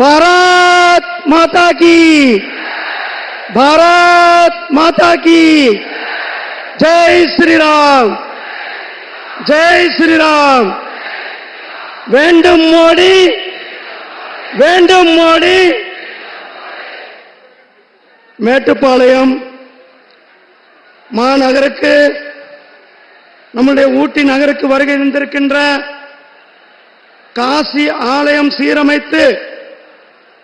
பாரத் மாதா கி பாரத் மாதா கி ஜெய் ஸ்ரீராம் ஜெய் ஸ்ரீராம் வேண்டும் மோடி। வேண்டும் மோடி। மேட்டுப்பாளையம் மாநகருக்கு நம்முடைய ஊட்டி நகருக்கு வருகை இருந்திருக்கின்ற காசி ஆலயம் சீரமைத்து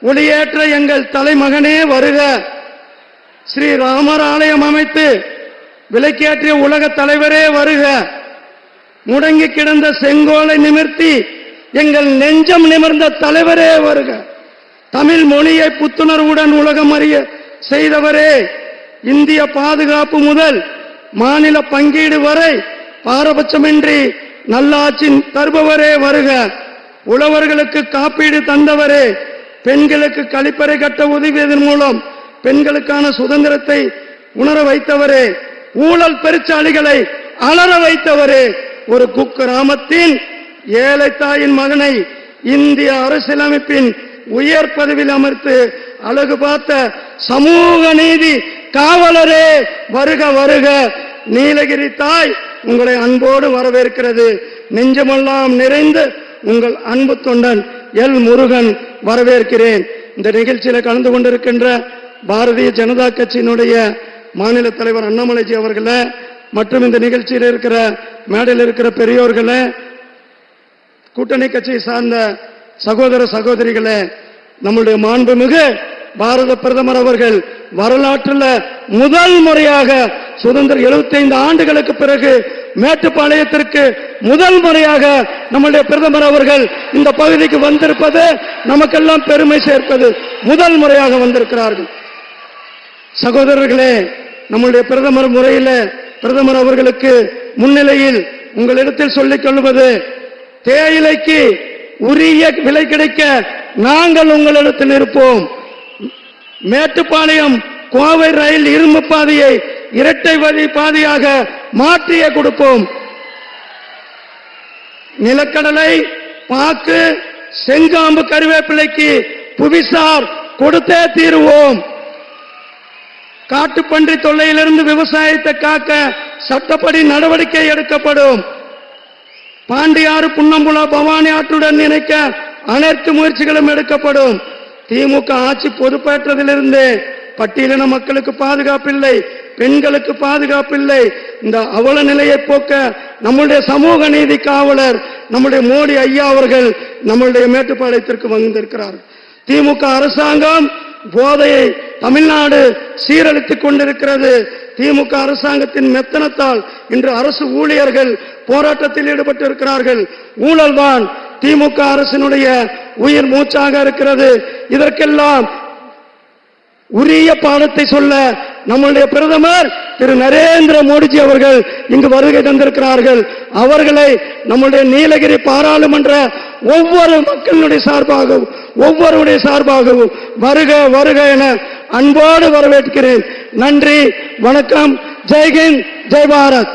ஒளியேற்ற எங்கள் தலைமகனே வருக. ஸ்ரீ ராமர் ஆலயம் அமைத்து விலக்கேற்றிய உலக தலைவரே வருக. முடங்கி கிடந்த செங்கோலை நிமிர்த்தி எங்கள் நெஞ்சம் நிமிர்ந்த தலைவரே வருக. தமிழ் மொழியை புத்துணர்வுடன் உலகம் அறிய செய்தவரே. இந்திய பாதுகாப்பு முதல் மாநில பங்கீடு வரை பாரபட்சமின்றி நல்லாட்சி தருபவரே வருக. உழவர்களுக்கு காப்பீடு தந்தவரே. பெண்களுக்கு கழிப்பறை கட்ட உதவியதன் மூலம் பெண்களுக்கான சுதந்திரத்தை உணர வைத்தவரே ஊழல் பெருச்சாளிகளை அலற வைத்தவரே ஒரு குக்கிராமத்தின் ஏழை தாயின் மகனை இந்திய அரசியலமைப்பின் உயர் பதவியில் அமர்த்து அழகு பார்த்த சமூக நீதி காவலரே வருக வருக. நீலகிரி தாய் உங்களை அன்போடு வரவேற்கிறது. நெஞ்சமெல்லாம் நிறைந்து உங்கள் அன்பு தொண்டன் எல் முருகன் வரவேற்கிறேன். இந்த நிகழ்ச்சியில் கலந்து கொண்டிருக்கின்ற பாரதிய ஜனதா கட்சியினுடைய மாநில தலைவர் அண்ணாமலைஜி அவர்களை மற்றும் இந்த நிகழ்ச்சியில் இருக்கிற மேடையில் இருக்கிற பெரியோர்களை கூட்டணி கட்சியை சார்ந்த சகோதர சகோதரிகளே நம்முடைய மாண்புமிகு பாரத பிரதமர் அவர்கள் வரலாற்றில் முதல் முறையாக சுதந்திர 75 ஆண்டுகளுக்கு பிறகு மேட்டுப்பாளையத்திற்கு முதல் முறையாக நம்முடைய பிரதமர் அவர்கள் இந்த பகுதிக்கு வந்திருப்பது நமக்கெல்லாம் பெருமை சேர்ப்பது. முதல் முறையாக வந்திருக்கிறார்கள். சகோதரர்களே நம்முடைய பிரதமர் முறையில் பிரதமர் அவர்களுக்கு முன்னிலையில் உங்களிடத்தில் சொல்லிக் கொள்வது தேயிலைக்கு உரிய விலை கிடைக்க நாங்கள் உங்களிடத்தில் இருப்போம். மேட்டுப்பாளையம் கோவை ரயில் இரும்பு பாதையை இரட்டை வழி பாதையாக மாற்றிய கொடுப்போம். நிலக்கடலை பாக்கு செங்காம்பு கருவேப்பிலைக்கு புவிசார் கொடுத்தே தீருவோம். காட்டுப்பன்றி தொல்லையிலிருந்து விவசாயத்தை காக்க சட்டப்படி நடவடிக்கை எடுக்கப்படும். பாண்டியாறு புன்னம்புலா பவானி ஆற்றுடன் இணைக்க அனைத்து முயற்சிகளும் எடுக்கப்படும். திமுக ஆட்சி பொறுப்பேற்றதிலிருந்து பட்டியலின மக்களுக்கு பாதுகாப்பில்லை. பெண்களுக்கு பாதுகாப்பில்லை இந்த அவல நிலையை போக்க நம்முடைய சமூக நீதி காவலர் நம்முடைய மோடி ஐயா அவர்கள் நம்மளுடைய மேட்டுப்பாளையத்திற்கு வந்திருக்கிறார். திமுக அரசாங்கம் போதையை தமிழ்நாடு சீரழித்துக் கொண்டிருக்கிறது. திமுக அரசாங்கத்தின் மெத்தனத்தால் இன்று அரசு ஊழியர்கள் போராட்டத்தில் ஈடுபட்டு இருக்கிறார்கள் ஊழல்தான் திமுக அரசினுடைய உயிர் மூச்சாக இருக்கிறது. இதற்கெல்லாம் உரிய பாடத்தை சொல்ல நம்முடைய பிரதமர் திரு நரேந்திர மோடிஜி அவர்கள் இங்கு வருகை தந்திருக்கிறார்கள். அவர்களை நம்முடைய நீலகிரி பாராளுமன்ற ஒவ்வொரு மக்களுடைய சார்பாகவும் ஒவ்வொருடைய சார்பாகவும் வருக வருக என அன்போடு வரவேற்கிறேன். நன்றி வணக்கம். ஜெய்ஹிந்த் ஜெய் பாரத்.